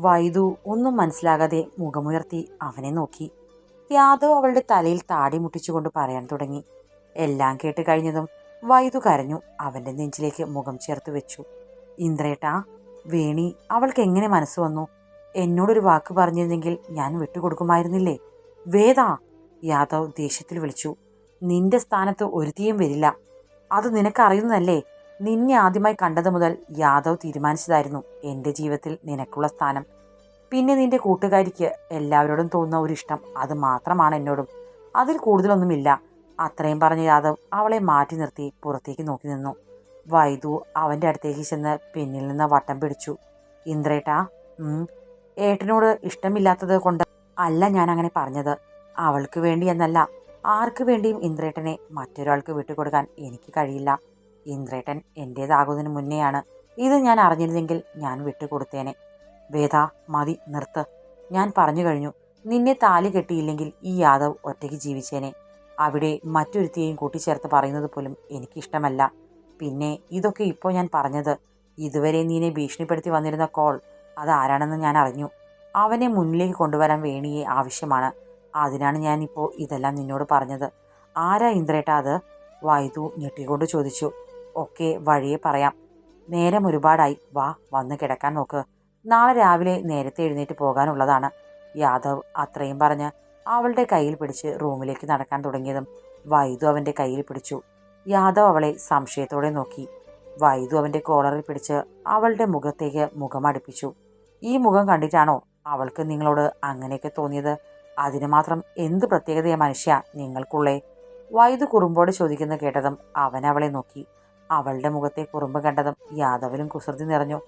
വൈദു ഒന്നും മനസ്സിലാകാതെ മുഖമുയർത്തി അവനെ നോക്കി. യാദവ് അവളുടെ തലയിൽ താടി മുട്ടിച്ചുകൊണ്ട് പറയാൻ തുടങ്ങി. എല്ലാം കേട്ട് കഴിഞ്ഞതും വൈദു കരഞ്ഞു അവന്റെ നെഞ്ചിലേക്ക് മുഖം ചേർത്ത് വെച്ചു. ഇന്ദ്രേട്ടാ വേണി അവൾക്ക് എങ്ങനെ മനസ്സ് വന്നു? എന്നോടൊരു വാക്ക് പറഞ്ഞിരുന്നെങ്കിൽ ഞാൻ വിട്ടുകൊടുക്കുമായിരുന്നില്ലേ? വേദ! യാദവ് ദേഷ്യത്തിൽ വിളിച്ചു. നിന്റെ സ്ഥാനത്ത് ഒരുത്തിയും വരില്ല. അത് നിനക്കറിയുന്നതല്ലേ? നിന്നെ ആദ്യമായി കണ്ടത് മുതൽ യാദവ് തീരുമാനിച്ചതായിരുന്നു എന്റെ ജീവിതത്തിൽ നിനക്കുള്ള സ്ഥാനം. പിന്നെ നിന്റെ കൂട്ടുകാരിക്ക് എല്ലാവരോടും തോന്നുന്ന ഒരു ഇഷ്ടം അത് മാത്രമാണ് എന്നോടും. അതിൽ കൂടുതലൊന്നുമില്ല. അത്രയും പറഞ്ഞ യാദവ് അവളെ മാറ്റി നിർത്തി പുറത്തേക്ക് നോക്കി നിന്നു. വൈദു അവന്റെ അടുത്തേക്ക് ചെന്ന് പിന്നിൽ നിന്ന് വട്ടം പിടിച്ചു. ഇന്ദ്രേട്ടാ ഏട്ടനോട് ഇഷ്ടമില്ലാത്തത് കൊണ്ട് അല്ല ഞാൻ അങ്ങനെ പറഞ്ഞത്. അവൾക്ക് വേണ്ടി എന്നല്ല ആർക്ക് വേണ്ടിയും ഇന്ദ്രേട്ടനെ മറ്റൊരാൾക്ക് വിട്ടുകൊടുക്കാൻ എനിക്ക് കഴിയില്ല. ഇന്ദ്രേട്ടൻ എന്റേതാകുന്നതിന് മുന്നെയാണ് ഇത് ഞാൻ അറിഞ്ഞിരുന്നെങ്കിൽ ഞാൻ വിട്ടുകൊടുത്തേനെ. വേദ മതി നിർത്ത്. ഞാൻ പറഞ്ഞു കഴിഞ്ഞു നിന്നെ താലി കെട്ടിയില്ലെങ്കിൽ ഈ യാദവ് ഒറ്റയ്ക്ക് ജീവിച്ചേനെ. അവിടെ മറ്റൊരുത്തിയെയും കൂട്ടിച്ചേർത്ത് പറയുന്നത് പോലും എനിക്കിഷ്ടമല്ല. പിന്നെ ഇതൊക്കെ ഇപ്പോൾ ഞാൻ പറഞ്ഞത് ഇതുവരെ നീനെ ഭീഷണിപ്പെടുത്തി വന്നിരുന്ന കോൾ അതാരാണെന്ന് ഞാൻ അറിഞ്ഞു. അവനെ മുന്നിലേക്ക് കൊണ്ടുവരാൻ വേണിയെ ആവശ്യമാണ്. അതിനാണ് ഞാനിപ്പോൾ ഇതെല്ലാം നിന്നോട് പറഞ്ഞത്. ആരാ ഇന്ദ്രേട്ടാ അത്? വൈദു ഞെട്ടിക്കൊണ്ട് ചോദിച്ചു. ഒക്കെ വഴിയെ പറയാം. നേരം ഒരുപാടായി. വാ വന്ന് കിടക്കാൻ നോക്ക്. നാളെ രാവിലെ നേരത്തെ എഴുന്നേറ്റ് പോകാനുള്ളതാണ്. യാദവ് അത്രയും പറഞ്ഞ് അവളുടെ കയ്യിൽ പിടിച്ച് റൂമിലേക്ക് നടക്കാൻ തുടങ്ങിയതും വൈദു അവന്റെ കയ്യിൽ പിടിച്ചു. യാദവ് അവളെ സംശയത്തോടെ നോക്കി. വൈദു അവന്റെ കോളറിൽ പിടിച്ച് അവളുടെ മുഖത്തേക്ക് മുഖം അടുപ്പിച്ചു. ഈ മുഖം കണ്ടിട്ടാണോ അവൾക്ക് നിങ്ങളോട് അങ്ങനെയൊക്കെ തോന്നിയത്? അതിന് മാത്രം എന്ത് പ്രത്യേകതയാ മനുഷ്യ നിങ്ങൾക്കുള്ളേ? വൈദു കുറുമ്പോടെ ചോദിക്കുന്ന കേട്ടതും അവൻ അവളെ നോക്കി. അവളുടെ മുഖത്തെ കുറുമ്പ് കണ്ടതും യാദവിലും കുസൃതി നിറഞ്ഞു.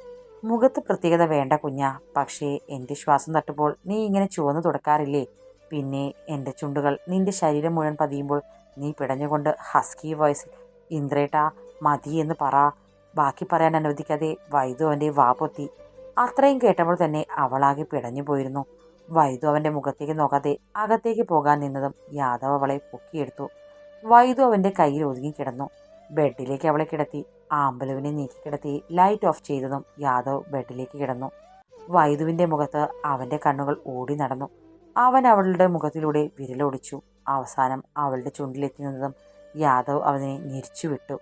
മുഖത്ത് പ്രത്യേകത വേണ്ട കുഞ്ഞ. പക്ഷേ എന്റെ ശ്വാസം തട്ടുമ്പോൾ നീ ഇങ്ങനെ ചുവന്നു തുടക്കാറില്ലേ? പിന്നെ എന്റെ ചുണ്ടുകൾ നിന്റെ ശരീരം മുഴുവൻ പതിയുമ്പോൾ നീ പിടഞ്ഞുകൊണ്ട് ഹസ്കി വോയിസിൽ ഇന്ദ്രേട്ടാ മതി എന്ന് പറ. ബാക്കി പറയാൻ അനുവദിക്കാതെ വൈദു അവന്റെ വാ പൊത്തി. അത്രയും കേട്ടപ്പോൾ തന്നെ അവളാകെ പിടഞ്ഞു പോയിരുന്നു. വൈദു അവന്റെ മുഖത്തേക്ക് നോക്കാതെ അകത്തേക്ക് പോകാൻ നിന്നതും യാദവ് അവളെ പൊക്കിയെടുത്തു. വൈദു അവന്റെ കയ്യിൽ ഒതുങ്ങിക്കിടന്നു ബെഡിലേക്ക് അവളെ കിടത്തി. ആമ്പലുവിനെ നീക്കി കിടത്തി ലൈറ്റ് ഓഫ് ചെയ്തതും യാദവ് ബെഡിലേക്ക് കിടന്നു. വൈദുവിന്റെ മുഖത്ത് അവന്റെ കണ്ണുകൾ ഓടി നടന്നു. അവൻ അവളുടെ മുഖത്തിലൂടെ വിരലൊടിച്ചു. അവസാനം അവളുടെ ചുണ്ടിലെത്തി നിന്നതും യാദവ് അവനെ ഞെരിച്ചു വിട്ടു.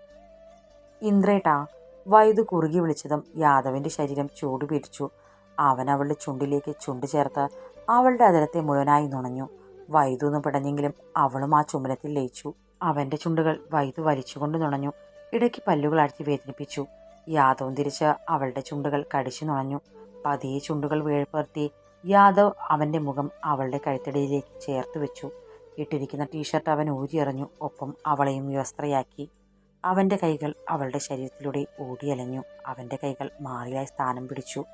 ഇന്ദ്രേട്ടാ വൈദു കുറുകി വിളിച്ചതും യാദവിന്റെ ശരീരം ചൂട് പിടിച്ചു. അവൻ അവളുടെ ചുണ്ടിലേക്ക് ചുണ്ട് ചേർത്ത് അവളുടെ അതിരത്തെ മുഴുവനായി നുണഞ്ഞു. വൈദു എന്ന് പിടഞ്ഞെങ്കിലും അവളും ആ ചുമലത്തിൽ ലയിച്ചു. അവന്റെ ചുണ്ടുകൾ വൈദു വലിച്ചുകൊണ്ട് നുണഞ്ഞു. ഇടയ്ക്ക് പല്ലുകൾ അടിച്ച് വേദനിപ്പിച്ചു. യാദവ് തിരിച്ച് അവളുടെ ചുണ്ടുകൾ കടിച്ചു നുണഞ്ഞു. പതിയെ ചുണ്ടുകൾ വേഴ്പേർത്തി യാദവ് അവന്റെ മുഖം അവളുടെ കഴുത്തടിയിലേക്ക് ചേർത്ത് വെച്ചു. ഇട്ടിരിക്കുന്ന ടീഷർട്ട് അവൻ ഊരിയെറിഞ്ഞു ഒപ്പം അവളെയും വ്യവസ്ഥയാക്കി. അവന്റെ കൈകൾ അവളുടെ ശരീരത്തിലൂടെ ഓടിയലഞ്ഞു അവന്റെ കൈകൾ മാറിയായി സ്ഥാനം പിടിച്ചു.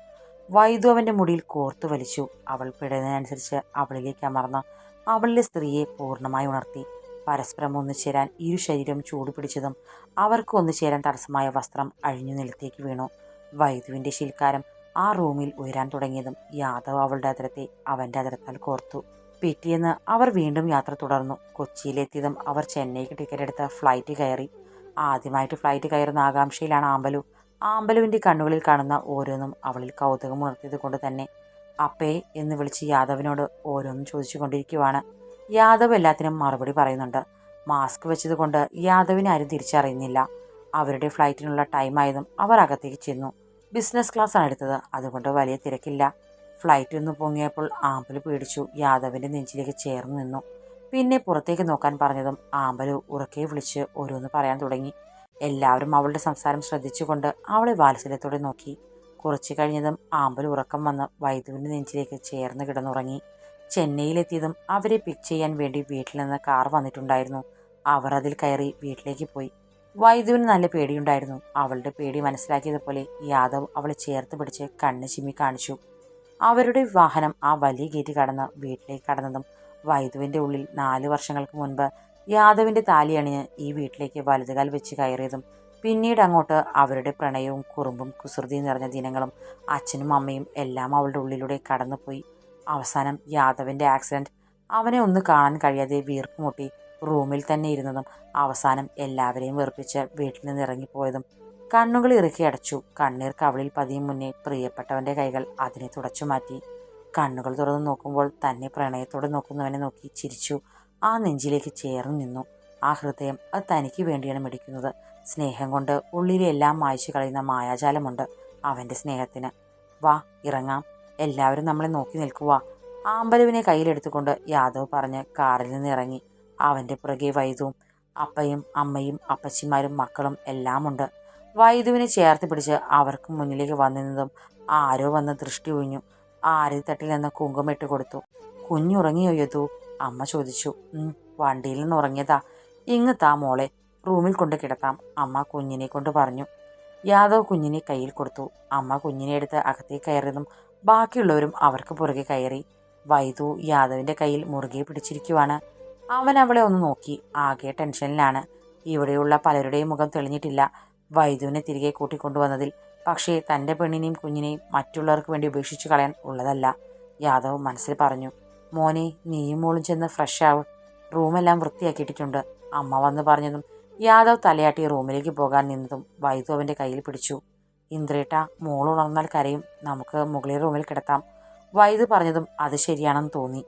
വൈദു അവന്റെ മുടിയിൽ കോർത്തു വലിച്ചു. അവൾ പിടയുന്നതിനനുസരിച്ച് അവളിലേക്ക് അമർന്ന് അവളിലെ സ്ത്രീയെ പൂർണമായി ഉണർത്തി. പരസ്പരം ഒന്നു ചേരാൻ ഇരു ശരീരം ചൂട് പിടിച്ചതും അവർക്ക് ഒന്നുചേരാൻ തടസ്സമായ വസ്ത്രം അഴിഞ്ഞു നിലത്തേക്ക് വീണു. വൈദുവിന്റെ ശിൽക്കാരം ആ റൂമിൽ ഉയരാൻ തുടങ്ങിയതും യാദവ് അവളുടെ അതിരത്തെ അവന്റെ അതിരത്താൽ കോർത്തു. പിറ്റേന്ന് അവർ വീണ്ടും യാത്ര തുടർന്നു. കൊച്ചിയിലെത്തിയതും അവർ ചെന്നൈക്ക് ടിക്കറ്റ് എടുത്ത് ഫ്ലൈറ്റ് കയറി. ആദ്യമായിട്ട് ഫ്ലൈറ്റ് കയറുന്ന ആകാംക്ഷയിലാണ് ആമ്പലു. ആമ്പലുവിന്റെ കണ്ണുകളിൽ കാണുന്ന ഓരോന്നും അവളിൽ കൗതുകം ഉണർത്തിയത് കൊണ്ട് തന്നെ. അപ്പേ എന്ന് വിളിച്ച് യാദവിനോട് ഓരോന്നും ചോദിച്ചു കൊണ്ടിരിക്കുവാണ് യാദവ് എല്ലാത്തിനും മറുപടി പറയുന്നുണ്ട്. മാസ്ക് വെച്ചത് കൊണ്ട് യാദവിനെ ആരും തിരിച്ചറിയുന്നില്ല. അവരുടെ ഫ്ലൈറ്റിനുള്ള ടൈമായതും അവർ അകത്തേക്ക് ചെന്നു. ബിസിനസ് ക്ലാസ് ആണ് എടുത്തത്. അതുകൊണ്ട് വലിയ തിരക്കില്ല. ഫ്ലൈറ്റ് ഒന്ന് പൊങ്ങിയപ്പോൾ ആമ്പൽ പേടിച്ചു. യാദവിന്റെ നെഞ്ചിലേക്ക് ചേർന്ന് നിന്നു. പിന്നെ പുറത്തേക്ക് നോക്കാൻ പറഞ്ഞതും ആമ്പൽ ഉറക്കെ വിളിച്ച് ഓരോന്ന് പറയാൻ തുടങ്ങി. എല്ലാവരും അവളുടെ സംസാരം ശ്രദ്ധിച്ചുകൊണ്ട് അവളെ വാത്സല്യത്തോടെ നോക്കി. കുറച്ചു കഴിഞ്ഞതും ആമ്പൽ ഉറക്കം വന്ന് വൈദ്യുവിന്റെ നെഞ്ചിലേക്ക് ചേർന്ന് കിടന്നുറങ്ങി. ചെന്നൈയിലെത്തിയതും അവരെ പിക്ക് ചെയ്യാൻ വേണ്ടി വീട്ടിൽ നിന്ന് കാർ വന്നിട്ടുണ്ടായിരുന്നു. അവർ അതിൽ കയറി വീട്ടിലേക്ക് പോയി. വൈദുവിന് നല്ല പേടിയുണ്ടായിരുന്നു. അവളുടെ പേടി മനസ്സിലാക്കിയതുപോലെ യാദവ് അവളെ ചേർത്ത് പിടിച്ച് കണ്ണ് ചിമ്മി കാണിച്ചു. അവരുടെ വാഹനം ആ വലിയ ഗേറ്റ് കടന്ന് വീട്ടിലേക്ക് കടന്നതും വൈദ്യുവിന്റെ ഉള്ളിൽ നാല് വർഷങ്ങൾക്ക് മുൻപ് യാദവിന്റെ താലി അണിഞ്ഞ് ഈ വീട്ടിലേക്ക് വലതുകാൽ വെച്ച് കയറിയതും പിന്നീട് അങ്ങോട്ട് അവരുടെ പ്രണയവും കുറുമ്പും കുസൃതിയും നിറഞ്ഞ ദിനങ്ങളും അച്ഛനും അമ്മയും എല്ലാം അവളുടെ ഉള്ളിലൂടെ കടന്നുപോയി. അവസാനം യാദവിന്റെ ആക്സിഡന്റ് അവനെ ഒന്ന് കാണാൻ കഴിയാതെ വീർപ്പുമുട്ടി റൂമിൽ തന്നെ ഇരുന്നതും അവസാനം എല്ലാവരെയും വെറുപ്പിച്ച് വീട്ടിൽ നിന്ന് ഇറങ്ങിപ്പോയതും. കണ്ണുകൾ ഇറുക്കി അടച്ചു. കണ്ണീർ കവളിൽ പതിയും മുന്നേ പ്രിയപ്പെട്ടവന്റെ കൈകൾ അതിനെ തുടച്ചു മാറ്റി. കണ്ണുകൾ തുറന്നു നോക്കുമ്പോൾ തന്നെ പ്രണയത്തോടെ നോക്കുന്നവനെ നോക്കി ചിരിച്ചു. ആ നെഞ്ചിലേക്ക് ചേർന്ന് നിന്നു. ആ ഹൃദയം അത് തനിക്ക് വേണ്ടിയാണ് മിടിക്കുന്നത്. സ്നേഹം കൊണ്ട് ഉള്ളിലെല്ലാം മായച്ചു കളയുന്ന മായാജാലമുണ്ട് അവന്റെ സ്നേഹത്തിന്. വാ ഇറങ്ങാം. എല്ലാവരും നമ്മളെ നോക്കി നിൽക്കുക ആമ്പലുവിനെ കയ്യിലെടുത്തുകൊണ്ട് യാദവ് പറഞ്ഞ് കാറിൽ നിന്ന് ഇറങ്ങി. അവന്റെ പുറകെ വൈദുവും അപ്പയും അമ്മയും അപ്പച്ചിമാരും മക്കളും എല്ലാമുണ്ട്. വൈദുവിനെ ചേർത്ത് പിടിച്ച് അവർക്ക് മുന്നിലേക്ക് വന്നിരുന്നതും ആരോ വന്ന് ദൃഷ്ടി ഒഴിഞ്ഞു. ആരതി തട്ടിൽ നിന്ന് കുങ്കുമിട്ട് കൊടുത്തു. കുഞ്ഞുറങ്ങിയോ യദു? അമ്മ ചോദിച്ചു. വണ്ടിയിൽ നിന്ന് ഉറങ്ങിയതാ. ഇങ്ങ് താ മോളെ റൂമിൽ കൊണ്ട് കിടത്താം. അമ്മ കുഞ്ഞിനെ കൊണ്ട് പറഞ്ഞു. യാദവ് കുഞ്ഞിനെ കയ്യിൽ കൊടുത്തു. അമ്മ കുഞ്ഞിനെ എടുത്ത് അകത്തേക്ക് കയറിയതും ബാക്കിയുള്ളവരും അവർക്ക് പുറകെ കയറി. വൈദു യാദവിന്റെ കയ്യിൽ മുറുകെ പിടിച്ചിരിക്കുവാണ്. അവൻ അവളെ ഒന്ന് നോക്കി. ആകെ ടെൻഷനിലാണ്. ഇവിടെയുള്ള പലരുടെയും മുഖം തെളിഞ്ഞിട്ടില്ല. വൈദുവിനെ തിരികെ കൂട്ടിക്കൊണ്ടുവന്നതിൽ പക്ഷേ തന്റെ പെണ്ണിനെയും കുഞ്ഞിനെയും മറ്റുള്ളവർക്ക് വേണ്ടി ഉപേക്ഷിച്ചു കളയാൻ ഉള്ളതല്ല. യാദവ് മനസ്സിൽ പറഞ്ഞു മോനെ നീയും മോളും ചെന്ന് ഫ്രഷ് ആവും. റൂമെല്ലാം വൃത്തിയാക്കിയിട്ടുണ്ട് അമ്മ വന്ന് പറഞ്ഞതും യാദവ് തലയാട്ടി റൂമിലേക്ക് പോകാൻ നിന്നതും വൈദു അവന്റെ കയ്യിൽ പിടിച്ചു. ഇന്ദ്രേട്ട മോൾ ഉണർന്നാൽ കരയും. നമുക്ക് മുകളിൽ റൂമിൽ കിടത്താം വൈദ് പറഞ്ഞതും അത് ശരിയാണെന്ന് തോന്നി.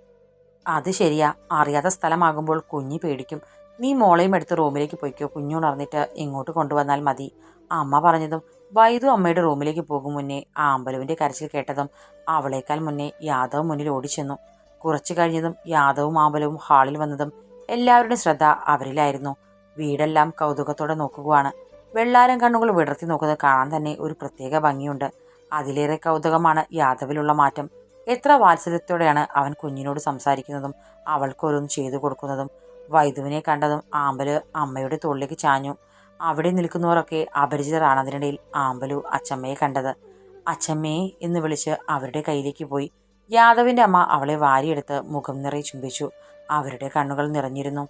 അത് ശരിയാ. അറിയാത്ത സ്ഥലമാകുമ്പോൾ കുഞ്ഞി പേടിക്കും. നീ മോളെയും എടുത്ത് റൂമിലേക്ക് പോയിക്കോ. കുഞ്ഞുണർന്നിട്ട് ഇങ്ങോട്ട് കൊണ്ടുവന്നാൽ മതി. അമ്മ പറഞ്ഞതും വൈദു അമ്മയുടെ റൂമിലേക്ക് പോകും മുന്നേ ആ അമ്പലുവിന്റെ കരച്ചിൽ കേട്ടതും അവളേക്കാൾ മുന്നേ യാദവ് മുന്നിൽ ഓടിച്ചെന്നു. കുറച്ചു കഴിഞ്ഞതും യാദവും ആമ്പലവും ഹാളിൽ വന്നതും എല്ലാവരുടെയും ശ്രദ്ധ അവരിലായിരുന്നു. വീടെല്ലാം കൗതുകത്തോടെ നോക്കുകയാണ് വെള്ളാരം കണ്ണുകൾ വിടർത്തി നോക്കുന്നത് കാണാൻ തന്നെ ഒരു പ്രത്യേക ഭംഗിയുണ്ട്. അതിലേറെ കൗതുകമാണ് യാദവിലുള്ള മാറ്റം. എത്ര വാത്സല്യത്തോടെയാണ് അവൻ കുഞ്ഞിനോട് സംസാരിക്കുന്നതും അവൾക്കൊരോന്ന് ചെയ്തു കൊടുക്കുന്നതും. വൈദുവിനെ കണ്ടതും ആമ്പൽ അമ്മയുടെ തോളിലേക്ക് ചാഞ്ഞു. അവിടെ നിൽക്കുന്നവരൊക്കെ അപരിചിതരാണ് അതിനിടയിൽ ആമ്പലു അച്ചമ്മയെ കണ്ടത്. അച്ചമ്മയെ എന്ന് വിളിച്ച് അവരുടെ കയ്യിലേക്ക് പോയി. യാദവിന്റെ അമ്മ അവളെ വാരിയെടുത്ത് മുഖം നിറയെ ചുംബിച്ചു. അവരുടെ കണ്ണുകൾ നിറഞ്ഞിരുന്നു.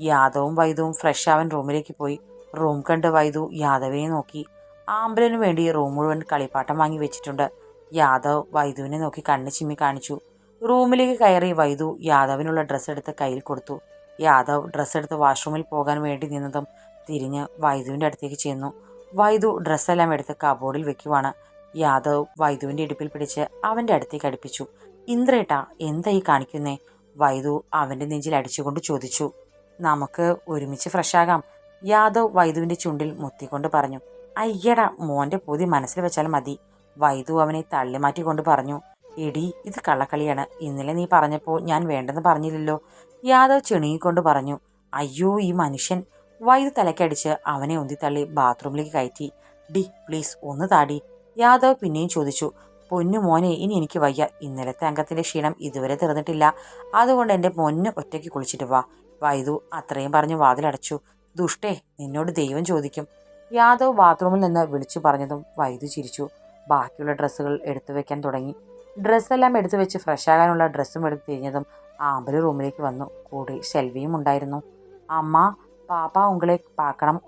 യാദവും വൈദവും ഫ്രഷ് അവൻ റൂമിലേക്ക് പോയി. റൂം കണ്ട് വൈദു യാദവിനെ നോക്കി. ആമ്പലിനു വേണ്ടി റൂം മുഴുവൻ കളിപ്പാട്ടം വാങ്ങി വെച്ചിട്ടുണ്ട്. യാദവ് വൈദുവിനെ നോക്കി കണ്ണ് ചിമ്മി കാണിച്ചു. റൂമിലേക്ക് കയറി വൈദു യാദവിനുള്ള ഡ്രസ്സ് എടുത്ത് കയ്യിൽ കൊടുത്തു. യാദവ് ഡ്രസ്സ് എടുത്ത് വാഷ്റൂമിൽ പോകാൻ വേണ്ടി നിന്നതും തിരിഞ്ഞ് വൈദുവിന്റെ അടുത്തേക്ക് ചെന്നു. വൈദു ഡ്രസ്സെല്ലാം എടുത്ത് കബോർഡിൽ വെക്കുവാണ്. യാദവ് വൈദുവിന്റെ ഇടുപ്പിൽ പിടിച്ച് അവന്റെ അടുത്തേക്ക് അടുപ്പിച്ചു. ഇന്ദ്രേട്ടാ എന്തായി കാണിക്കുന്നേ? വൈദു അവന്റെ നെഞ്ചിൽ അടിച്ചുകൊണ്ട് ചോദിച്ചു. നമുക്ക് ഒരുമിച്ച് ഫ്രഷാകാം യാദവ് വൈദുവിന്റെ ചുണ്ടിൽ മുത്തിക്കൊണ്ട് പറഞ്ഞു അയ്യട മോന്റെ പൊതി മനസ്സിൽ വെച്ചാൽ മതി. വൈദു അവനെ തള്ളിമാറ്റിക്കൊണ്ട് പറഞ്ഞു എടി ഇത് കള്ളക്കളിയാണ്. ഇന്നലെ നീ പറഞ്ഞപ്പോൾ ഞാൻ വേണ്ടെന്ന് പറഞ്ഞില്ലല്ലോ. യാദവ് ചെണുങ്ങിക്കൊണ്ട് പറഞ്ഞു അയ്യോ ഈ മനുഷ്യൻ. വൈദു തലക്കടിച്ച് അവനെ ഉന്തിത്തള്ളി ബാത്റൂമിലേക്ക് കയറ്റി ഡി പ്ലീസ് ഒന്ന് താടി. യാദവ് പിന്നെയും ചോദിച്ചു പൊന്നു മോനെ ഇനി എനിക്ക് വയ്യ. ഇന്നലത്തെ അംഗത്തിന്റെ ക്ഷീണം ഇതുവരെ തീർന്നിട്ടില്ല. അതുകൊണ്ട് എന്റെ പൊന്ന് ഒറ്റയ്ക്ക് കുളിച്ചിട്ട് വാ. വൈദു അത്രയും പറഞ്ഞ് വാതിലടച്ചു. ദുഷ്ടേ നിന്നോട് ദൈവം ചോദിക്കും. യാദവ് ബാത്റൂമിൽ നിന്ന് വിളിച്ചു പറഞ്ഞതും വൈദു ചിരിച്ചു. ബാക്കിയുള്ള ഡ്രസ്സുകൾ എടുത്തു വെക്കാൻ തുടങ്ങി. ഡ്രസ്സെല്ലാം എടുത്തു വെച്ച് ഫ്രഷാകാനുള്ള ഡ്രസ്സും എടുത്ത് തിരിഞ്ഞതും ആമ്പൽ റൂമിലേക്ക് വന്നു. കൂടി സെൽവിയും ഉണ്ടായിരുന്നു. അമ്മ പാപ്പ ഉങ്ങളെ പാക്കണം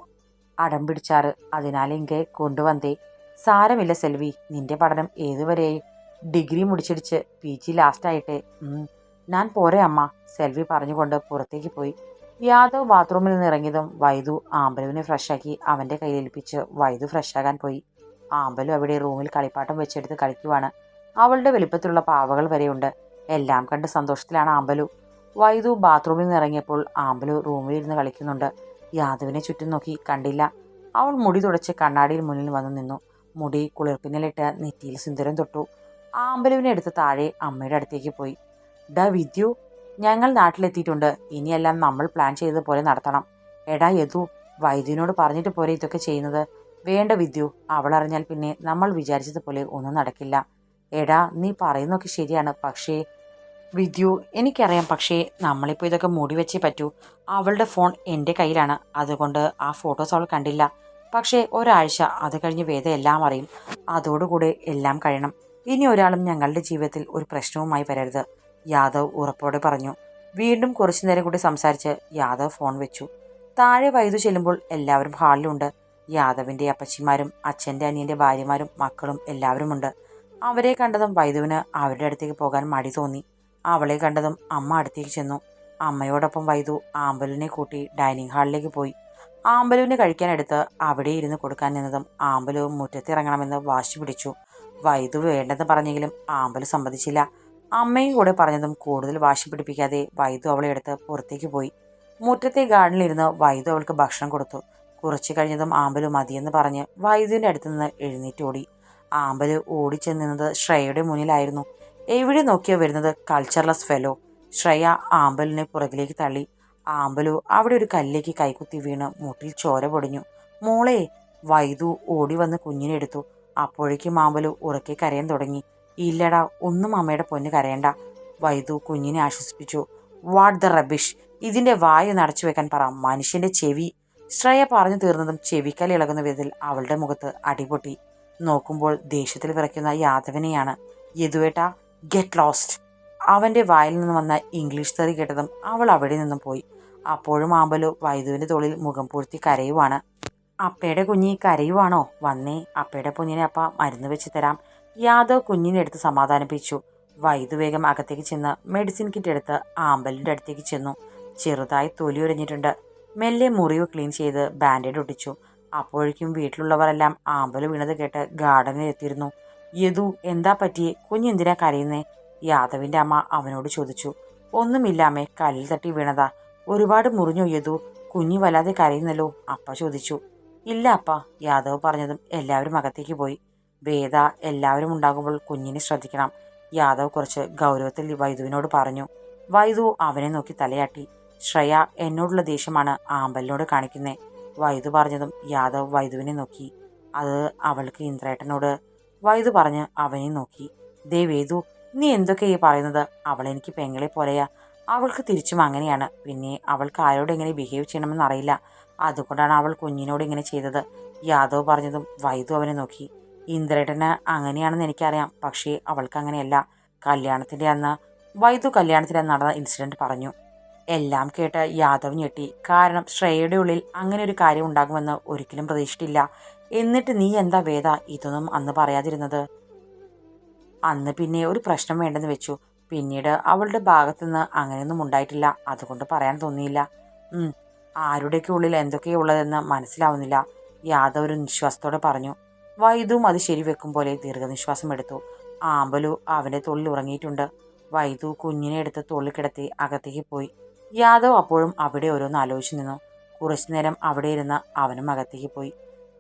അടം പിടിച്ചാറ്. അതിനാൽ ഇங்கே കൊണ്ടുവന്നേ. സാരമില്ല സെൽവി നിന്റെ പഠനം ഏതുവരെയും ഡിഗ്രി മുടിച്ചടിച്ച് പി ജി ലാസ്റ്റായിട്ടേ ഞാൻ പോരെ അമ്മ സെൽവി പറഞ്ഞുകൊണ്ട് പുറത്തേക്ക് പോയി. യാദവ് ബാത്റൂമിൽ നിന്ന് ഇറങ്ങിയതും വൈദു ആമ്പലുവിനെ ഫ്രഷാക്കി അവന്റെ കയ്യിലേൽപ്പിച്ച് വൈദു ഫ്രഷാകാൻ പോയി. ആമ്പലു അവിടെ റൂമിൽ കളിപ്പാട്ടം വെച്ചെടുത്ത് കളിക്കുവാണ്. അവളുടെ വലിപ്പത്തിലുള്ള പാവകൾ വരെയുണ്ട്. എല്ലാം കണ്ട് സന്തോഷത്തിലാണ് ആമ്പലു. വൈദു ബാത്റൂമിൽ നിന്ന് ഇറങ്ങിയപ്പോൾ ആമ്പലു റൂമിൽ ഇരുന്ന് കളിക്കുന്നുണ്ട്. യാദവിനെ ചുറ്റും നോക്കി കണ്ടില്ല. അവൾ മുടി തുടച്ച് കണ്ണാടിയിൽ മുന്നിൽ വന്നു നിന്നു. മുടി കുളിർപ്പിന്നലിട്ട് നെറ്റിയിൽ സിന്ദൂരം തൊട്ടു. ആമ്പലുവിനെ എടുത്ത് താഴെ അമ്മയുടെ അടുത്തേക്ക് പോയി. ഡ വിദ്യു ഞങ്ങൾ നാട്ടിലെത്തിയിട്ടുണ്ട്. ഇനിയെല്ലാം നമ്മൾ പ്ലാൻ ചെയ്തതുപോലെ നടത്തണം. എടാ യദു വൈദ്യുവിനോട് പറഞ്ഞിട്ട് പോരെ ഇതൊക്കെ ചെയ്യുന്നത്? വേണ്ട വിദ്യു അവൾ അറിഞ്ഞാൽ പിന്നെ നമ്മൾ വിചാരിച്ചതുപോലെ ഒന്നും നടക്കില്ല. എടാ നീ പറയുന്നതൊക്കെ ശരിയാണ്. പക്ഷേ വിദ്യു എനിക്കറിയാം പക്ഷേ നമ്മളിപ്പോൾ ഇതൊക്കെ മൂടി വെച്ചേ പറ്റൂ. അവളുടെ ഫോൺ എന്റെ കയ്യിലാണ്. അതുകൊണ്ട് ആ ഫോട്ടോസ് അവൾ കണ്ടില്ല. പക്ഷേ ഒരാഴ്ച അത് കഴിഞ്ഞ് വേദ എല്ലാം അറിയും. അതോടുകൂടെ എല്ലാം കഴിയണം. ഇനി ഒരാളും ഞങ്ങളുടെ ജീവിതത്തിൽ ഒരു പ്രശ്നവുമായി വരരുത്. യാദവ് ഉറപ്പോടെ പറഞ്ഞു. വീണ്ടും കുറച്ചു നേരം കൂടി സംസാരിച്ച് യാദവ് ഫോൺ വെച്ചു. താഴെ വൈദ്യു ചെല്ലുമ്പോൾ എല്ലാവരും ഹാളിലുണ്ട്. യാദവിന്റെ അപ്പച്ചിമാരും അച്ഛന്റെ അനിയന്റെ ഭാര്യമാരും മക്കളും എല്ലാവരുമുണ്ട്. അവരെ കണ്ടതും വൈദ്യുവിന് അവരുടെ അടുത്തേക്ക് പോകാൻ മടി തോന്നി. അവളെ കണ്ടതും അമ്മ അടുത്തേക്ക് ചെന്നു. അമ്മയോടൊപ്പം വൈദു ആമ്പലിനെ കൂട്ടി ഡൈനിങ് ഹാളിലേക്ക് പോയി. ആമ്പലുവിന് കഴിക്കാനെടുത്ത് അവിടെ ഇരുന്ന് കൊടുക്കാൻ നിന്നതും ആമ്പലു മുറ്റത്തിറങ്ങണമെന്ന് വാശി പിടിച്ചു. വൈദു വേണ്ടെന്ന് പറഞ്ഞെങ്കിലും ആമ്പലു സമ്മതിച്ചില്ല. അമ്മയും കൂടെ പറഞ്ഞതും കൂടുതൽ വാശി പിടിപ്പിക്കാതെ വൈദു അവളെ എടുത്ത് പുറത്തേക്ക് പോയി. മുറ്റത്തെ ഗാർഡനിലിരുന്ന് വൈദു അവൾക്ക് ഭക്ഷണം കൊടുത്തു. കുറച്ചു കഴിഞ്ഞതും ആമ്പലു മതിയെന്ന് പറഞ്ഞ് വൈദ്യുവിന്റെ അടുത്ത് നിന്ന് എഴുന്നേറ്റ് ഓടി. ആമ്പൽ ഓടിച്ചെന്നിരുന്നത് ശ്രേയയുടെ മുന്നിലായിരുന്നു. എവിടെ നോക്കിയോ വരുന്നത് കൾച്ചർലെസ് ഫെലോ ശ്രേയ ആമ്പലിനെ പുറകിലേക്ക് തള്ളി. ആമ്പലു അവിടെ ഒരു കല്ലേക്ക് കൈകുത്തി വീണ് മുട്ടിൽ ചോര പൊടിഞ്ഞു. മോളെ വൈദു ഓടി വന്ന് കുഞ്ഞിനെ എടുത്തു. അപ്പോഴേക്കും ആമ്പലു ഉറക്കെ കരയാൻ തുടങ്ങി. ഇല്ലടാ ഒന്നും അമ്മയുടെ പൊന്ന് കരയണ്ട. വൈദു കുഞ്ഞിനെ ആശ്വസിപ്പിച്ചു. വാട്ട് ദ റബിഷ് ഇതിന്റെ വായു നടച്ചു വെക്കാൻ പറ മനുഷ്യന്റെ ചെവി. ശ്രേയ പറഞ്ഞു തീർന്നതും ചെവിക്കൽ ഇളകുന്ന വിധത്തിൽ അവളുടെ മുഖത്ത് അടിപൊട്ടി. നോക്കുമ്പോൾ ദേഷ്യത്തിൽ വിറയ്ക്കുന്ന യാദവനെയാണ്. യദുവേട്ട ഗെറ്റ് ലോസ്റ്റ് അവന്റെ വായിൽ നിന്ന് വന്ന ഇംഗ്ലീഷ് തെറി കേട്ടതും അവൾ അവിടെ നിന്നും പോയി. അപ്പോഴും ആമ്പലു വൈദുവിന്റെ തോളിൽ മുഖം പൂഴ്ത്തി കരയുവാണ്. അപ്പയുടെ കുഞ്ഞി കരയുവാണോ? വന്നേ അപ്പയുടെ കുഞ്ഞിനെ അപ്പ മരുന്ന് വെച്ച് തരാം. യാദവ് കുഞ്ഞിനെ എടുത്ത് സമാധാനിപ്പിച്ചു. വൈദ്യു വേഗം അകത്തേക്ക് ചെന്ന് മെഡിസിൻ കിറ്റ് എടുത്ത് ആമ്പലിന്റെ അടുത്തേക്ക് ചെന്നു. ചെറുതായി തൊലി ഉരഞ്ഞിട്ടുണ്ട്. മെല്ലെ മുറിവ് ക്ലീൻ ചെയ്ത് ബാൻഡേഡ് ഒട്ടിച്ചു. അപ്പോഴേക്കും വീട്ടിലുള്ളവരെല്ലാം ആമ്പൽ വീണത് കേട്ട് ഗാർഡനിൽ എത്തിയിരുന്നു. യദു എന്താ പറ്റിയേ? കുഞ്ഞെന്തിനാ കരയുന്നേ? യാദവിന്റെ അമ്മ അവനോട് ചോദിച്ചു. ഒന്നുമില്ലാമേ കല്ലിൽ തട്ടി വീണതാ. ഒരുപാട് മുറിഞ്ഞു യദു? കുഞ്ഞു വല്ലാതെ കരയുന്നല്ലോ? അപ്പ ചോദിച്ചു. ഇല്ല അപ്പ യാദവ് പറഞ്ഞതും എല്ലാവരും അകത്തേക്ക് പോയി. വേദ എല്ലാവരും ഉണ്ടാകുമ്പോൾ കുഞ്ഞിനെ ശ്രദ്ധിക്കണം. യാദവ് കുറച്ച് ഗൗരവത്തിൽ വൈദുവിനോട് പറഞ്ഞു വൈദു അവനെ നോക്കി തലയാട്ടി. ശ്രേയ എന്നോടുള്ള ദേഷ്യമാണ് ആമ്പലിനോട് കാണിക്കുന്നത് വൈദു പറഞ്ഞതും യാദവ് വൈദുവിനെ നോക്കി. അത് അവൾക്ക് ഇന്ദ്രേട്ടനോട് വൈദു പറഞ്ഞ് അവനെ നോക്കി. ദേ വേദു നീ എന്തൊക്കെയാ പറയുന്നത്? അവൾ എനിക്ക് പെങ്ങളെ പോലെയാ. അവൾക്ക് തിരിച്ചും അങ്ങനെയാണ്. പിന്നെ അവൾക്ക് ആരോട് എങ്ങനെ ബിഹേവ് ചെയ്യണമെന്ന് അറിയില്ല. അതുകൊണ്ടാണ് അവൾ കുഞ്ഞിനോട് ഇങ്ങനെ ചെയ്തത്. യാദവ് പറഞ്ഞതും വൈദു അവനെ നോക്കി. ഇന്ദ്രേട്ടന് അങ്ങനെയാണെന്ന് എനിക്കറിയാം. പക്ഷേ അവൾക്ക് അങ്ങനെയല്ല കല്യാണത്തിന്റെ അന്ന് വൈദു കല്യാണത്തിന് നടന്ന ഇൻസിഡന്റ് പറഞ്ഞു. എല്ലാം കേട്ട് യാദവ് ഞെട്ടി. കാരണം ശ്രേയയുടെ ഉള്ളിൽ അങ്ങനെ ഒരു കാര്യം ഉണ്ടാകുമെന്ന് ഒരിക്കലും പ്രതീക്ഷിച്ചിട്ടില്ല. എന്നിട്ട് നീ എന്താ വേദ ഇതൊന്നും അന്ന് പറയാതിരുന്നത്? അന്ന് പിന്നെ ഒരു പ്രശ്നം വേണ്ടെന്ന് വെച്ചു. പിന്നീട് അവളുടെ ഭാഗത്തുനിന്ന് അങ്ങനെയൊന്നും ഉണ്ടായിട്ടില്ല. അതുകൊണ്ട് പറയാൻ തോന്നിയില്ല. ആരുടെയൊക്കെ ഉള്ളിൽ എന്തൊക്കെയുള്ളതെന്ന് മനസ്സിലാവുന്നില്ല. യാദവ് ഒരു നിശ്വാസത്തോടെ പറഞ്ഞു. വൈദുവും അത് ശരിവെക്കും പോലെ ദീർഘനിശ്വാസം എടുത്തു ആമ്പലു അവന്റെ തൊള്ളിൽ ഉറങ്ങിയിട്ടുണ്ട്. വൈദു കുഞ്ഞിനെ എടുത്ത് തൊള്ളി കിടത്തി അകത്തേക്ക് പോയി. യാദവ് അപ്പോഴും അവിടെ ഓരോന്ന് ആലോചിച്ചു നിന്നു. കുറച്ചു നേരം അവിടെ ഇരുന്ന് അവനും അകത്തേക്ക് പോയി.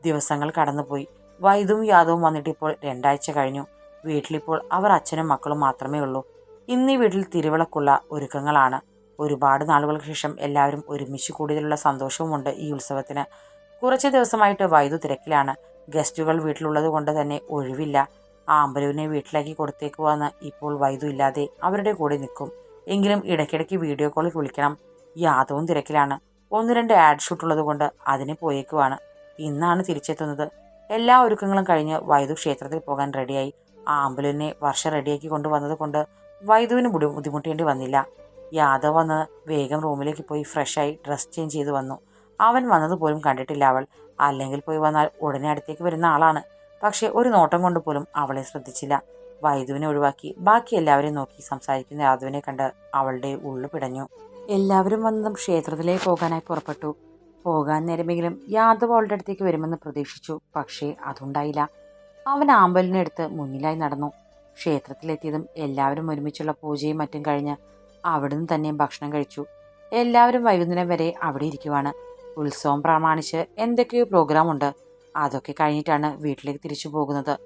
ദിവസങ്ങൾ കടന്നുപോയി. വൈദുവും യാദവും വന്നിട്ടിപ്പോൾ രണ്ടാഴ്ച കഴിഞ്ഞു. വീട്ടിലിപ്പോൾ അവർ അച്ഛനും മക്കളും മാത്രമേ ഉള്ളൂ. ഇന്ന് ഈ വീട്ടിൽ തിരുവിളക്കുള്ള ഒരുക്കങ്ങളാണ്. ഒരുപാട് നാളുകൾക്ക് ശേഷം എല്ലാവരും ഒരുമിച്ച് കൂടിയതിലുള്ള സന്തോഷവുമുണ്ട് ഈ ഉത്സവത്തിന്. കുറച്ച് ദിവസമായിട്ട് വൈദു തിരക്കിലാണ്. ഗസ്റ്റുകൾ വീട്ടിലുള്ളത് കൊണ്ട് തന്നെ ഒഴിവില്ല. ആ അമ്പലുവിനെ വീട്ടിലാക്കി കൊടുത്തേക്കുവാന്ന് ഇപ്പോൾ വൈദു ഇല്ലാതെ അവരുടെ കൂടെ നിൽക്കും. എങ്കിലും ഇടയ്ക്കിടയ്ക്ക് വീഡിയോ കോളിൽ വിളിക്കണം. യാദവും തിരക്കിലാണ്. ഒന്ന് രണ്ട് ആഡ് ഷൂട്ട് ഉള്ളത് കൊണ്ട് അതിന് പോയേക്കുവാണ്. ഇന്നാണ് തിരിച്ചെത്തുന്നത്. എല്ലാ ഒരുക്കങ്ങളും കഴിഞ്ഞ് വൈദു ക്ഷേത്രത്തിൽ പോകാൻ റെഡിയായി ആ അമ്പലുവിനെ വർഷം റെഡിയാക്കി കൊണ്ടുവന്നത് കൊണ്ട് വൈദുവിന് ബുദ്ധിമുട്ടേണ്ടി വന്നില്ല. യാദവ് വന്ന് വേഗം റൂമിലേക്ക് പോയി ഫ്രഷായി ഡ്രസ് ചേഞ്ച് ചെയ്ത് വന്നു. അവൻ വന്നത് പോലും കണ്ടിട്ടില്ല അവൾ. അല്ലെങ്കിൽ പോയി വന്നാൽ ഉടനെ അടുത്തേക്ക് വരുന്ന ആളാണ്. പക്ഷേ ഒരു നോട്ടം കൊണ്ട് പോലും അവളെ ശ്രദ്ധിച്ചില്ല. വൈദുവിനെ ഒഴിവാക്കി ബാക്കി എല്ലാവരെയും നോക്കി സംസാരിക്കുന്ന യാദവിനെ കണ്ട് അവളുടെ ഉള്ളു പിടഞ്ഞു. എല്ലാവരും വന്നതും ക്ഷേത്രത്തിലേക്ക് പോകാനായി പുറപ്പെട്ടു. പോകാൻ നേരമെങ്കിലും യാദവ് അവളുടെ അടുത്തേക്ക് വരുമെന്ന് പ്രതീക്ഷിച്ചു. പക്ഷേ അതുണ്ടായില്ല. അവൻ ആമ്പലിനെടുത്ത് മുന്നിലായി നടന്നു. ക്ഷേത്രത്തിലെത്തിയതും എല്ലാവരും ഒരുമിച്ചുള്ള പൂജയും മറ്റും കഴിഞ്ഞ് അവിടുന്ന് തന്നെ ഭക്ഷണം കഴിച്ചു. എല്ലാവരും വൈകുന്നേരം വരെ അവിടെ ഇരിക്കുവാണ്. ഉത്സവം പ്രമാണിച്ച് എന്തൊക്കെയോ പ്രോഗ്രാം ഉണ്ട് അതൊക്കെ കഴിഞ്ഞിട്ടാണ് വീട്ടിലേക്ക് തിരിച്ചു പോകുന്നത്.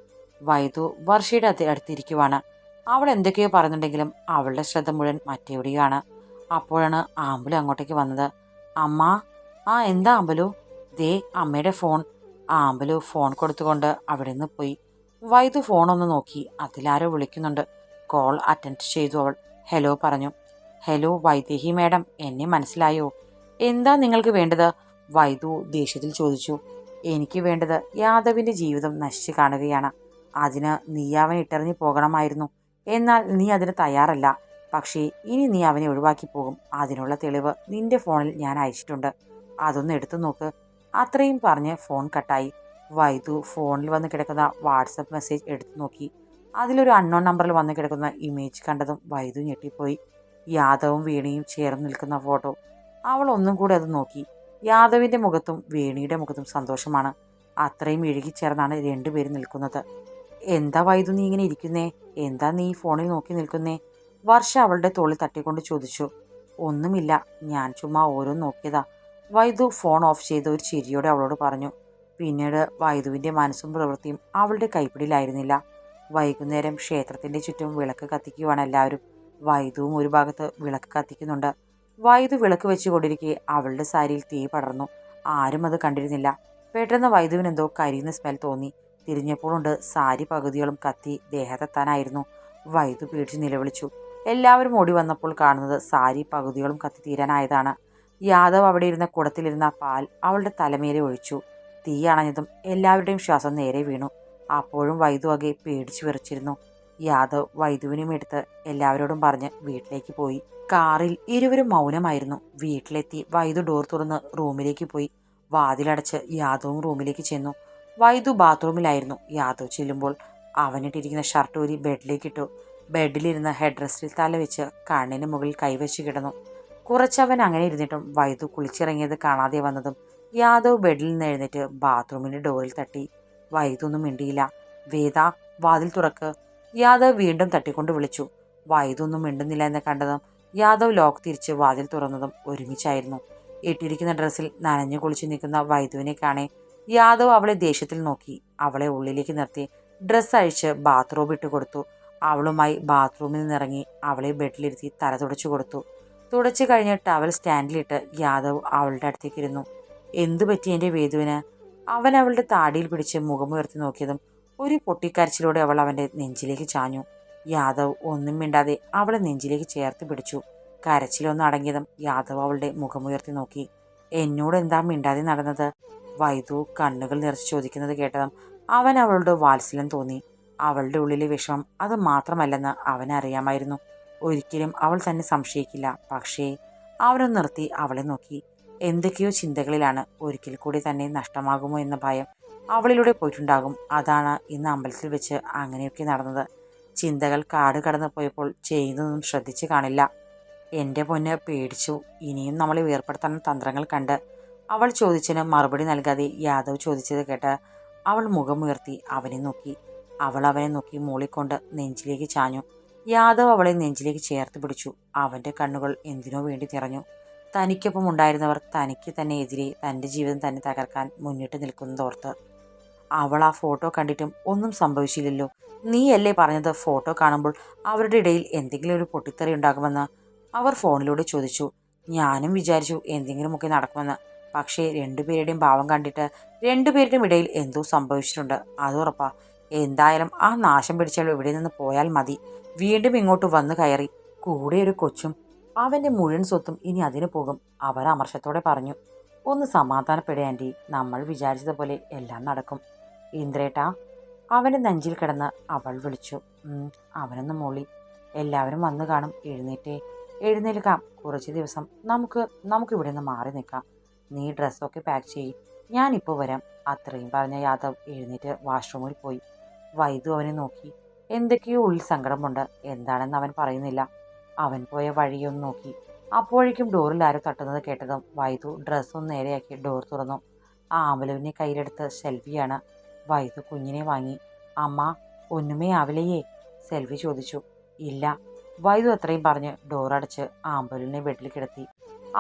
വൈദു വർഷയുടെ അടുത്തിരിക്കുവാണ്. അവൾ എന്തൊക്കെയോ പറയുന്നുണ്ടെങ്കിലും അവളുടെ ശ്രദ്ധ മുഴുവൻ മറ്റെവിടെയാണ്? അപ്പോഴാണ് ആമ്പലു അങ്ങോട്ടേക്ക് വന്നത്. അമ്മ ആ എന്താ ആമ്പലു? ദേ അമ്മയുടെ ഫോൺ. ആമ്പലു ഫോൺ കൊടുത്തുകൊണ്ട് അവിടെ നിന്ന് പോയി. വൈദു ഫോണൊന്ന് നോക്കി. അതിലാരോ വിളിക്കുന്നുണ്ട്. കോൾ അറ്റൻഡ് ചെയ്തു അവൾ. ഹലോ പറഞ്ഞു. ഹലോ വൈദേഹി മാഡം എന്നെ മനസ്സിലായോ? എന്താ നിങ്ങൾക്ക് വേണ്ടത്? വൈദു ദേഷ്യത്തിൽ ചോദിച്ചു. എനിക്ക് വേണ്ടത് യാദവിന്റെ ജീവിതം നശിച്ചു കാണുകയാണ്. അതിന് നീ അവനെ ഇട്ടെറിഞ്ഞു പോകണമായിരുന്നു. എന്നാൽ നീ അതിന് തയ്യാറല്ല. പക്ഷേ ഇനി നീ അവനെ ഒഴിവാക്കി പോകും. അതിനുള്ള തെളിവ് നിന്റെ ഫോണിൽ ഞാൻ അയച്ചിട്ടുണ്ട്. അതൊന്ന് എടുത്തു നോക്ക്. അത്രയും പറഞ്ഞ് ഫോൺ കട്ടായി. വൈദു ഫോണിൽ വന്ന് കിടക്കുന്ന വാട്സപ്പ് മെസ്സേജ് എടുത്തു നോക്കി. അതിലൊരു അൺനോൺ നമ്പറിൽ വന്ന് കിടക്കുന്ന ഇമേജ് കണ്ടതും വൈദു ഞെട്ടിപ്പോയി. യാദവും വീണയും ചേർന്ന് നിൽക്കുന്ന ഫോട്ടോ അവൾ ഒന്നും കൂടി അത് നോക്കി. യാദവിന്റെ മുഖത്തും വേണിയുടെ മുഖത്തും സന്തോഷമാണ്. അത്രയും ഇഴുകിച്ചേർന്നാണ് രണ്ടുപേരും നിൽക്കുന്നത്. എന്താ വൈദു നീ ഇങ്ങനെ ഇരിക്കുന്നേ? എന്താ നീ ഫോണിൽ നോക്കി നിൽക്കുന്നേ? വർഷ അവളുടെ തോളിൽ തട്ടിക്കൊണ്ട് ചോദിച്ചു. ഒന്നുമില്ല ഞാൻ ചുമ്മാ ഓരോന്ന് നോക്കിയതാ. വൈദു ഫോൺ ഓഫ് ചെയ്ത് ഒരു ചിരിയോടെ അവളോട് പറഞ്ഞു. പിന്നീട് വൈദുവിന്റെ മനസ്സും പ്രവൃത്തിയും അവളുടെ കൈപ്പിടിയിലായിരുന്നില്ല. വൈകുന്നേരം ക്ഷേത്രത്തിന്റെ ചുറ്റും വിളക്ക് കത്തിക്കുവാണ് എല്ലാവരും. വൈദുവും ഒരു ഭാഗത്ത് വിളക്ക് കത്തിക്കുന്നുണ്ട്. വൈദു വിളക്ക് വെച്ചുകൊണ്ടിരിക്കെ അവളുടെ സാരിയിൽ തീ പടർന്നു. ആരും അത് കണ്ടിരുന്നില്ല. പെട്ടെന്ന് വൈദുവിനെന്തോ കരിയുന്ന സ്മെൽ തോന്നി. തിരിഞ്ഞപ്പോഴുണ്ട് സാരി പകുതിയോളം കത്തി ദേഹത്തെത്താനായിരുന്നു. വൈദു പേടിച്ച് നിലവിളിച്ചു. എല്ലാവരും ഓടി വന്നപ്പോൾ കാണുന്നത് സാരി പകുതിയോളം കത്തി തീരാനായതാണ്. യാദവ് അവിടെ ഇരുന്ന കുടത്തിലിരുന്ന പാൽ അവളുടെ തലമേലെ ഒഴിച്ചു. തീ അണഞ്ഞതും എല്ലാവരുടെയും ശ്വാസം നേരെ വീണു. അപ്പോഴും വൈദു അകെ പേടിച്ചു വിറച്ചിരുന്നു. യാദവ് വൈദുവിനെയും എടുത്ത് എല്ലാവരോടും പറഞ്ഞ് വീട്ടിലേക്ക് പോയി. കാറിൽ ഇരുവരും മൗനമായിരുന്നു. വീട്ടിലെത്തി വൈദു ഡോർ തുറന്ന് റൂമിലേക്ക് പോയി. വാതിലടച്ച് യാദവും റൂമിലേക്ക് ചെന്നു. വൈദു ബാത്റൂമിലായിരുന്നു. യാദവ് ചെല്ലുമ്പോൾ അവനിട്ടിരിക്കുന്ന ഷർട്ട് ഊരി ബെഡിലേക്കിട്ടു. ബെഡിലിരുന്ന് ഹെഡ് റെസ്റ്റിൽ തല വെച്ച് കണ്ണിന് മുകളിൽ കൈവച്ച് കിടന്നു. കുറച്ചവൻ അങ്ങനെ ഇരുന്നിട്ടും വൈദു കുളിച്ചിറങ്ങിയത് കാണാതെ വന്നതും യാദവ് ബെഡിൽ നിന്ന് എഴുന്നേറ്റ് ബാത്റൂമിന്റെ ഡോറിൽ തട്ടി. വൈദു ഒന്നും മിണ്ടിയില്ല. വേദ വാതിൽ തുറക്ക്. യാദവ് വീണ്ടും തട്ടിക്കൊണ്ട് വിളിച്ചു. വൈദു ഒന്നും മിണ്ടുന്നില്ല എന്ന് കണ്ടതും യാദവ് ലോക്ക് തിരിച്ച് വാതിൽ തുറന്നതും ഒരുമിച്ചായിരുന്നു. ഇട്ടിരിക്കുന്ന ഡ്രസ്സിൽ നനഞ്ഞു കുളിച്ചു നിൽക്കുന്ന വൈദുവിനെ കാണേ യാദവ് അവളെ ദേഷ്യത്തിൽ നോക്കി. അവളെ ഉള്ളിലേക്ക് നിർത്തി ഡ്രസ്സ് അഴിച്ച് ബാത്റൂം ഇട്ട് കൊടുത്തു. അവളുമായി ബാത്റൂമിൽ നിന്നിറങ്ങി അവളെ ബെഡിലിരുത്തി തല തുടച്ചു കൊടുത്തു. തുടച്ചു കഴിഞ്ഞ് ടവൽ സ്റ്റാൻഡിലിട്ട് യാദവ് അവളുടെ അടുത്തേക്ക് ഇരുന്നു. എന്തു പറ്റി എന്റെ വേദുവിന്? അവൻ അവളുടെ താടിയിൽ പിടിച്ച് മുഖമുയർത്തി നോക്കിയതും ഒരു പൊട്ടിക്കരച്ചിലൂടെ അവൾ അവന്റെ നെഞ്ചിലേക്ക് ചാഞ്ഞു. യാദവ് ഒന്നും മിണ്ടാതെ അവളെ നെഞ്ചിലേക്ക് ചേർത്ത് പിടിച്ചു. കരച്ചിലൊന്ന് അടങ്ങിയതും യാദവ് അവളുടെ മുഖമുയർത്തി നോക്കി. എന്നോട് എന്താ മിണ്ടാതെ നടന്നത്? വൈദു കണ്ണുകൾ നിറച്ച് ചോദിക്കുന്നത് കേട്ടതും അവൻ അവളുടെ വാത്സല്യം തോന്നി. അവളുടെ ഉള്ളിലെ വിഷമം അത് മാത്രമല്ലെന്ന് അവനറിയാമായിരുന്നു ഒരിക്കലും അവൾ തന്നെ സംശയിക്കില്ല. പക്ഷേ അവനെ നിർത്തി അവളെ നോക്കി. എന്തൊക്കെയോ ചിന്തകളിലാണ് ഒരിക്കൽ കൂടി തന്നെ നഷ്ടമാകുമോ എന്ന ഭയം അവളിലൂടെ പോയിട്ടുണ്ടാകും. അതാണ് ഇന്ന് അമ്പലത്തിൽ വെച്ച് അങ്ങനെയൊക്കെ നടന്നത്. ചിന്തകൾ കാട് കടന്നു പോയപ്പോൾ ചെയ്യുന്നതൊന്നും ശ്രദ്ധിച്ചു കാണില്ല. എന്റെ പൊന്ന് പേടിച്ചു. ഇനിയും നമ്മളെ വേർപ്പെടുത്താൻ തന്ത്രങ്ങൾ കണ്ട് അവൾ ചോദിച്ചതിന് മറുപടി നൽകാതെ യാദവ് ചോദിച്ചത് കേട്ട് അവൾ മുഖമുയർത്തി അവനെ നോക്കി. അവൾ അവനെ നോക്കി മൂളിക്കൊണ്ട് നെഞ്ചിലേക്ക് ചാഞ്ഞു. യാദവ് അവളെ നെഞ്ചിലേക്ക് ചേർത്ത് പിടിച്ചു. അവന്റെ കണ്ണുകൾ എന്തിനോ വേണ്ടി തിറഞ്ഞു. തനിക്കൊപ്പം ഉണ്ടായിരുന്നവർ തനിക്ക് തന്നെ എതിരെ തന്റെ ജീവിതം തന്നെ തകർക്കാൻ മുന്നിട്ട് നിൽക്കുന്നതോർത്ത് അവൾ ആ ഫോട്ടോ കണ്ടിട്ടും ഒന്നും സംഭവിച്ചില്ലല്ലോ. നീയല്ലേ പറഞ്ഞത് ഫോട്ടോ കാണുമ്പോൾ അവരുടെ ഇടയിൽ എന്തെങ്കിലും ഒരു പൊട്ടിത്തെറി ഉണ്ടാകുമെന്ന്? അവർ ഫോണിലൂടെ ചോദിച്ചു. ഞാനും വിചാരിച്ചു എന്തെങ്കിലുമൊക്കെ നടക്കുമെന്ന്. പക്ഷേ രണ്ടുപേരുടെയും ഭാവം കണ്ടിട്ട് രണ്ടുപേരുടെയും ഇടയിൽ എന്തോ സംഭവിച്ചിട്ടുണ്ട്. അത് ഉറപ്പാ. എന്തായാലും ആ നാശം പിടിച്ചാൽ ഇവിടെ നിന്ന് പോയാൽ മതി. വീണ്ടും ഇങ്ങോട്ട് വന്ന് കയറി. കൂടെ ഒരു കൊച്ചും അവന്റെ മുഴുവൻ സ്വത്തും ഇനി അതിന് പോകും. അവർ അമർഷത്തോടെ പറഞ്ഞു. ഒന്ന് സമാധാനപ്പെടേ ആന്റി. നമ്മൾ വിചാരിച്ചതുപോലെ എല്ലാം നടക്കും. ഇന്ദ്രേട്ടാ അവന്റെ നെഞ്ചിൽ കിടന്ന് അവൾ വിളിച്ചു. "ഉം, അവനൊന്ന് മൂളി. എല്ലാവരും വന്നു കാണും. എഴുന്നേറ്റേ. എഴുന്നേൽക്കാം. കുറച്ച് ദിവസം നമുക്ക് നമുക്ക് ഇവിടെ നിന്ന് മാറി നിൽക്കാം. നീ ഡ്രസ്സൊക്കെ പാക്ക് ചെയ്യും. ഞാനിപ്പോൾ വരാം. അത്രയും പറഞ്ഞ യാദവ് എഴുന്നേറ്റ് വാഷ്റൂമിൽ പോയി. വൈദു അവനെ നോക്കി. എന്തൊക്കെയോ ഉള്ളിൽ സങ്കടമുണ്ട് എന്താണെന്ന് അവൻ പറയുന്നില്ല. അവൻ പോയ വഴിയൊന്ന് നോക്കി. അപ്പോഴേക്കും ഡോറിൽ ആരോ തട്ടുന്നത് കേട്ടതും വൈദു ഡ്രസ്സൊന്ന് നേരെയാക്കി ഡോർ തുറന്നു. ആ ആമ്പലുവിനെ കയ്യിലെടുത്ത് സെൽവിയാണ് വൈദു കുഞ്ഞിനെ വാങ്ങി. അമ്മ ഒന്നുമേ ആവില്ലയേ സെൽവി ചോദിച്ചു. ഇല്ല വൈദു അത്രയും പറഞ്ഞ് ഡോറടച്ച് ആമ്പലിനെ ബെഡിൽ കിടത്തി.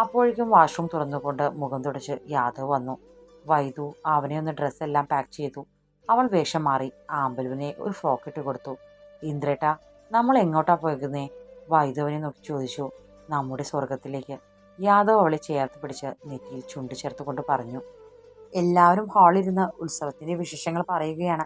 അപ്പോഴേക്കും വാഷ്റൂം തുറന്നുകൊണ്ട് മുഖം തുടച്ച് യാദവ് വന്നു. വൈദു അവനെ ഒന്ന് ഡ്രസ്സെല്ലാം പാക്ക് ചെയ്തു. അവൾ വേഷം മാറി ആമ്പലുവിനെ ഒരു ഫ്രോക്ക് ഇട്ട് കൊടുത്തു. ഇന്ദ്രേട്ട നമ്മൾ എങ്ങോട്ടാ പോകുന്നേ വൈദവനെ നോക്കി ചോദിച്ചു. നമ്മുടെ സ്വർഗത്തിലേക്ക് യാദവ് അവളെ ചേർത്ത് പിടിച്ച് നെറ്റിയിൽ ചുണ്ട് ചേർത്തുകൊണ്ട് പറഞ്ഞു. എല്ലാവരും ഹാളിരുന്ന് ഉത്സവത്തിന്റെ വിശേഷങ്ങൾ പറയുകയാണ്.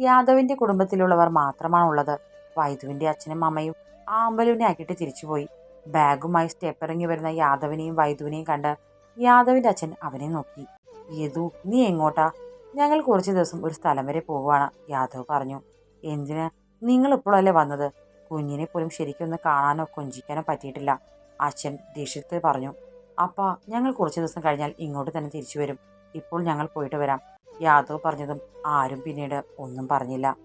യാദവിന്റെ കുടുംബത്തിലുള്ളവർ മാത്രമാണുള്ളത്. വൈദുവിന്റെ അച്ഛനും അമ്മയും ആ അമ്പലുവിനെ ആക്കിയിട്ട് തിരിച്ചുപോയി. ബാഗുമായി സ്റ്റെപ്പ് ഇറങ്ങി വരുന്ന യാദവിനെയും വൈദുവിനെയും കണ്ട് യാദവിന്റെ അച്ഛൻ അവനെ നോക്കി. യദു നീ എങ്ങോട്ടാ? ഞങ്ങൾ കുറച്ച് ദിവസം ഒരു സ്ഥലം വരെ പോവുകയാണ് യാദവ് പറഞ്ഞു. എന്തിന്? നിങ്ങൾ ഇപ്പോഴല്ലേ വന്നത്? കുഞ്ഞിനെ പോലും ശരിക്കൊന്ന് കാണാനോ കൊഞ്ചിക്കാനോ പറ്റിയിട്ടില്ല അച്ഛൻ ദേഷ്യത്തിൽ പറഞ്ഞു. അപ്പ ഞങ്ങൾ കുറച്ച് ദിവസം കഴിഞ്ഞാൽ ഇങ്ങോട്ട് തന്നെ തിരിച്ചു വരും. ഇപ്പോൾ ഞങ്ങൾ പോയിട്ട് വരാം. യാദവ് പറഞ്ഞതും ആരും പിന്നീട് ഒന്നും പറഞ്ഞില്ല.